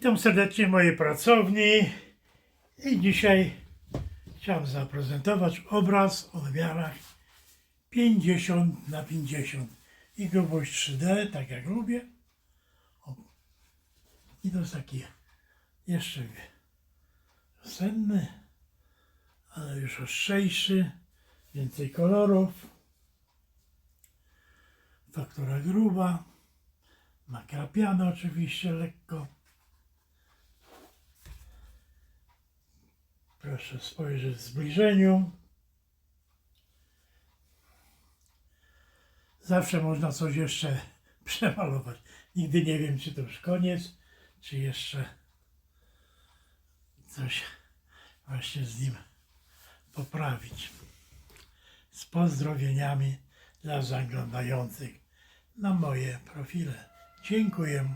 Witam serdecznie mojej pracowni i dzisiaj chciałem zaprezentować obraz o wymiarach 50 na 50 i grubość 3D, tak jak lubię. O. I to jest taki jeszcze wiosenny, ale już ostrzejszy, więcej kolorów, faktura gruba, nakrapiane oczywiście lekko. Proszę spojrzeć w zbliżeniu. Zawsze można coś jeszcze przemalować. Nigdy nie wiem, czy to już koniec, czy jeszcze coś właśnie z nim poprawić. Z pozdrowieniami dla zaglądających na moje profile. Dziękuję.